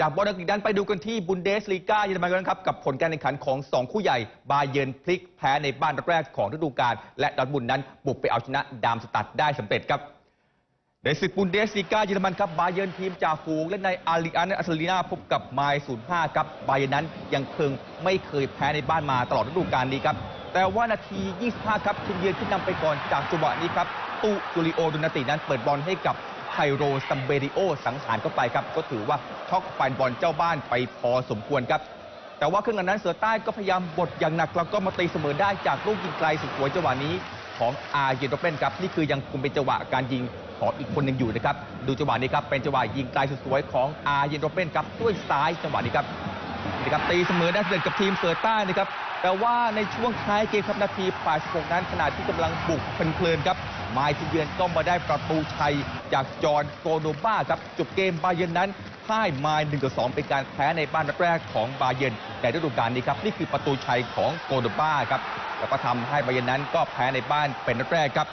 จากบอลอังกฤษนั้นไปดูกันที่บุนเดสลีกาเยอรมันกันครับ กับผลการแข่งขันของ 2 คู่ใหญ่ บาเยิร์นพลิกแพ้ในบ้านแรกของฤดูกาลและดอทมุนนั้น บุกไปเอาชนะดามสตัดได้สำเร็จครับ ในศึกบุนเดสลีกาเยอรมันครับ บาเยิร์นทีมจ่าฝูงและในอาริอันอัสลีนาพบกับไมล์05ครับบาเยิร์นนั้นยังเพิ่งไม่เคยแพ้ในบ้านมาตลอดฤดูกาลนี้ครับแต่ว่านาที 25 ครับทีมเยือนขึ้นนำไปก่อนจากจังหวะนี้ครับตูจูริโอดูนาตินั้นเปิดบอลให้กับ ไคโรซัมเบริโอสังหารเข้าไปครับ ก็ถือว่าช็อกแฟนบอลเจ้าบ้านไปพอสมควรครับ แต่ว่าครึ่งหลังนั้นเสือใต้ก็พยายามบดอย่างหนัก แล้วก็มาตีเสมอได้จากลูกยิงไกลสุดสวยจังหวะนี้ของอาร์เยนโรเปนครับนี่คือยังคงเป็นจังหวะการยิงของอีกคนหนึ่งอยู่นะครับดูจังหวะนี้ครับเป็นจังหวะยิงไกลสุดสวยของอาร์เยนโรเปนครับด้วยซ้ายจังหวะนี้ครับนี่ครับตีเสมอได้สร็จกับทีมเสือใต้นะครับ แต่ว่าในช่วงท้ายเกมครับนาที 86 นั้นขณะที่กำลังบุกเพลินๆครับไมล์ที่เยือนก็มาได้ประตูชัยจากจอร์นโกโดบ้าครับจบเกมบาเยนนั้นพ่ายมา1ต่อ2เป็นการแพ้ในบ้านนัดแรกของบาเยนในฤดูกาลนี้ครับนี่คือประตูชัยของโกโดบ้าครับแล้วก็ทำให้บาเยนนั้นก็แพ้ในบ้านเป็นนัดแรกครับ